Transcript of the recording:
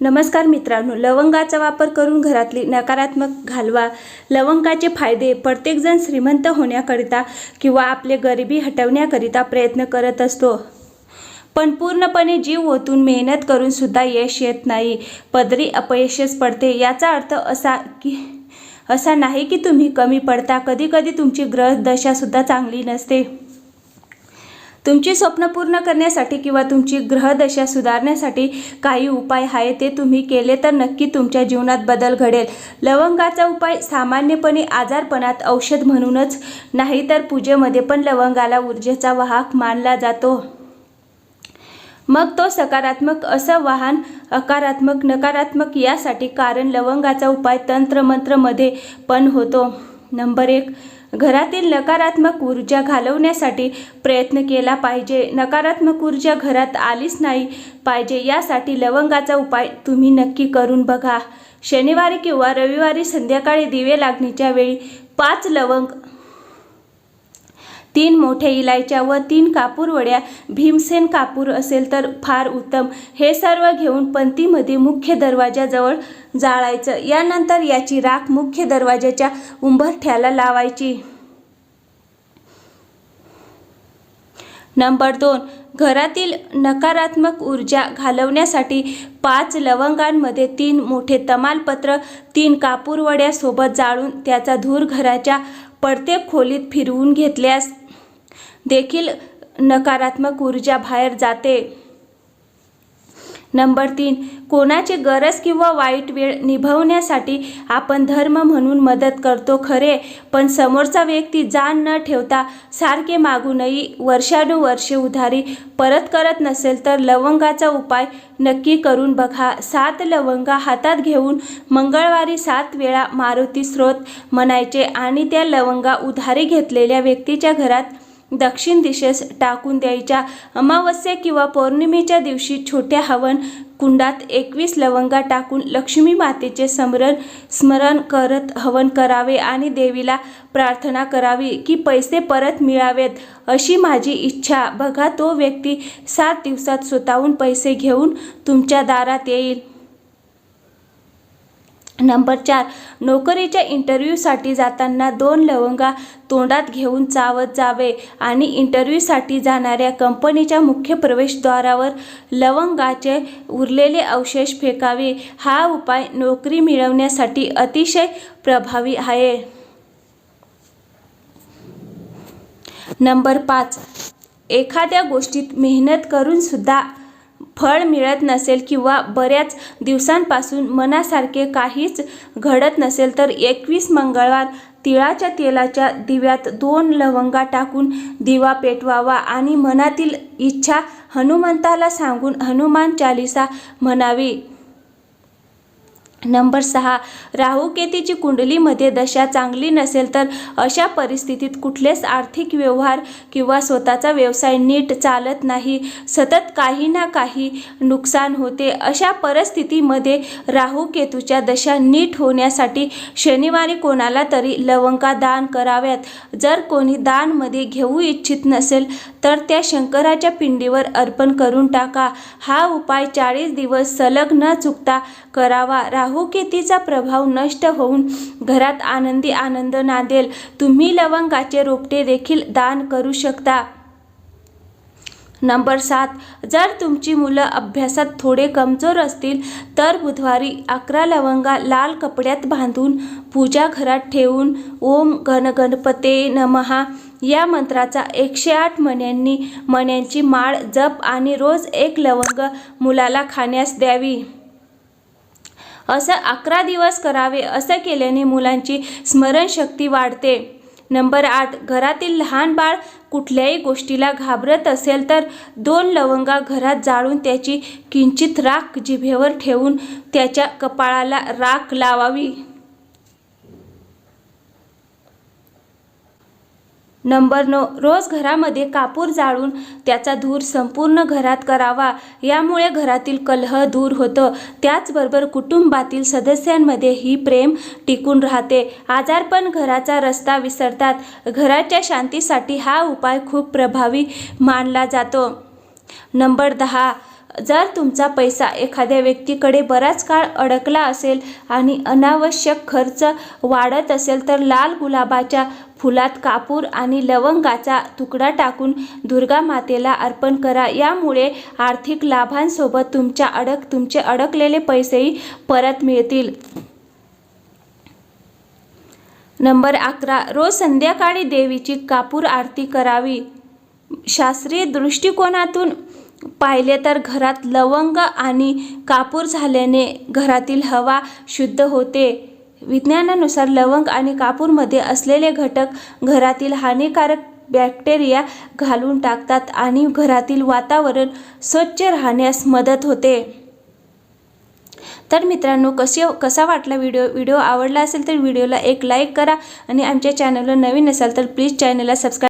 नमस्कार मित्रांनो लवंगाचा वापर करून घरातली नकारात्मक घालवा. लवंगाचे फायदे प्रत्येकजण श्रीमंत होण्याकरिता किंवा आपले गरिबी हटवण्याकरिता प्रयत्न करत असतो. पण पूर्णपणे जीव ओतून मेहनत करून सुद्धा यश येत नाही. पदरी अपयशच पडते. याचा अर्थ असा की असा नाही की तुम्ही कमी पडता. कधीकधी तुमची ग्रह दशासुद्धा चांगली नसते. तुमची स्वप्न पूर्ण करण्यासाठी किंवा तुमची ग्रहदशा सुधारण्यासाठी काही उपाय आहे ते तुम्ही केले तर नक्की तुमच्या जीवनात बदल घडेल. लवंगाचा उपाय सामान्यपणे आजारपणात औषध म्हणूनच नाही तर पूजेमध्ये पण लवंगाला ऊर्जेचा वाहक मानला जातो. मग तो सकारात्मक असं वाहन अकारात्मक नकारात्मक यासाठी कारण लवंगाचा उपाय तंत्रमंत्रमध्ये पण होतो. नंबर एक घरातील नकारात्मक ऊर्जा घालवण्यासाठी प्रयत्न केला पाहिजे. नकारात्मक ऊर्जा घरात आलीच नाही पाहिजे यासाठी लवंगाचा उपाय तुम्ही नक्की करून बघा. शनिवारी किंवा रविवारी संध्याकाळी दिवे लागणीच्या वेळी पाच लवंग तीन मोठ्या इलायच्या व तीन कापूर वड्या भीमसेन कापूर असेल तर फार उत्तम. हे सर्व घेऊन पंथीमध्ये मुख्य दरवाजाजवळ जाळायचं. यानंतर याची राख मुख्य दरवाजाच्या उंबरठ्याला लावायची. नंबर दोन. घरातील नकारात्मक ऊर्जा घालवण्यासाठी पाच लवंगांमध्ये तीन मोठे तमालपत्र तीन कापूरवड्या सोबत जाळून त्याचा धूर घराच्या प्रत्येक खोलीत फिरवून घेतल्यास देखील नकारात्मक ऊर्जा बाहेर जाते. नंबर तीन कोणाची गरज किंवा वाईट वेळ निभवण्यासाठी आपण धर्म म्हणून मदत करतो खरे पण समोरचा व्यक्ती जाण न ठेवता सारखे मागूनही वर्षानुवर्षे उधारी परत करत नसेल तर लवंगाचा उपाय नक्की करून बघा. सात लवंगा हातात घेऊन मंगळवारी सात वेळा मारुती स्रोत म्हणायचे आणि त्या लवंगा उधारी घेतलेल्या व्यक्तीच्या घरात दक्षिण दिशेस टाकून द्यायच्या. अमावस्या किंवा पौर्णिमेच्या दिवशी छोट्या हवन कुंडात एकवीस लवंगा टाकून लक्ष्मी मातेचे स्मरण स्मरण करत हवन करावे आणि देवीला प्रार्थना करावी की पैसे परत मिळावेत अशी माझी इच्छा. बघा तो व्यक्ती सात दिवसात स्वतःहून पैसे घेऊन तुमच्या दारात येईल. नंबर चार नोकरीच्या इंटरव्ह्यूसाठी जाताना दोन लवंगा तोंडात घेऊन चावत जावे आणि इंटरव्ह्यूसाठी जाणाऱ्या कंपनीच्या मुख्य प्रवेशद्वारावर लवंगाचे उरलेले अवशेष फेकावे. हा उपाय नोकरी मिळवण्यासाठी अतिशय प्रभावी आहे. नंबर पाच एखाद्या गोष्टीत मेहनत करूनसुद्धा फळ मिळत नसेल किंवा बऱ्याच दिवसांपासून मनासारखे काहीच घडत नसेल तर एकवीस मंगळवार तिळाच्या तेलाच्या दिव्यात दोन लवंगा टाकून दिवा पेटवावा आणि मनातील इच्छा हनुमंताला सांगून हनुमान चालिसा म्हणावी. नंबर सहा राहू केतीची कुंडलीमध्ये दशा चांगली नसेल तर अशा परिस्थितीत कुठलेच आर्थिक व्यवहार किंवा स्वतःचा व्यवसाय नीट चालत नाही. सतत काही ना काही नुकसान होते. अशा परिस्थितीमध्ये राहू केतूच्या दशा नीट होण्यासाठी शनिवारी कोणाला तरी लवंगा दान कराव्यात. जर कोणी दानमध्ये घेऊ इच्छित नसेल तर त्या शंकराच्या पिंडीवर अर्पण करून टाका. हा उपाय चाळीस दिवस सलग न चुकता करावा. राहू राहुकेतीचा प्रभाव नष्ट होऊन घरात आनंदी आनंद नांदेल. तुम्ही लवंगाचे रोपटे देखील दान करू शकता. नंबर सात. जर तुमची मुलं अभ्यासात थोडे कमजोर असतील तर बुधवारी अकरा लवंगा लाल कपड्यात बांधून पूजा घरात ठेवून ओम गणगणपते नमहा या मंत्राचा एकशे आठ मण्यांनी मण्यांची माळ जप आणि रोज एक लवंग मुलाला खाण्यास द्यावी. असं अकरा दिवस करावे असं केल्याने मुलांची स्मरणशक्ती वाढते. नंबर आठ घरातील लहान बाळ कुठल्याही गोष्टीला घाबरत असेल तर दोन लवंगा घरात जाळून त्याची किंचित राख जिभेवर ठेवून त्याच्या कपाळाला राख लावावी. नंबर नऊ रोज घरामध्ये कापूर जाळून त्याचा धूर संपूर्ण घरात करावा. यामुळे घरातील कलह दूर होतं. त्याचबरोबर कुटुंबातील सदस्यांमध्ये ही प्रेम टिकून राहते. आजारपण घराचा रस्ता विसरतात. घराच्या शांतीसाठी हा उपाय खूप प्रभावी मानला जातो. नंबर दहा जर तुमचा पैसा एखाद्या व्यक्तीकडे बराच काळ अडकला असेल आणि अनावश्यक खर्च वाढत असेल तर लाल गुलाबाच्या फुलात कापूर आणि लवंगाचा तुकडा टाकून दुर्गा मातेला अर्पण करा. यामुळे आर्थिक लाभांसोबत तुमच्या अडक तुमचे अडकलेले पैसेही परत मिळतील. नंबर अकरा. रोज संध्याकाळी देवीची कापूर आरती करावी. शास्त्रीय दृष्टिकोनातून पाहिले तर घरात लवंग आणि कापूर झाल्याने घरातील हवा शुद्ध होते. विज्ञानानुसार लवंग आणि कापूरमध्ये असलेले घटक घरातील हानिकारक बॅक्टेरिया घालून टाकतात आणि घरातील वातावरण स्वच्छ राहण्यास मदत होते. तर मित्रांनो कसे हो- कसा वाटला व्हिडिओ? व्हिडिओ आवडला असेल तर व्हिडिओला एक लाईक करा आणि आमच्या चॅनलला नवीन असाल तर प्लीज चॅनलला सबस्क्राईब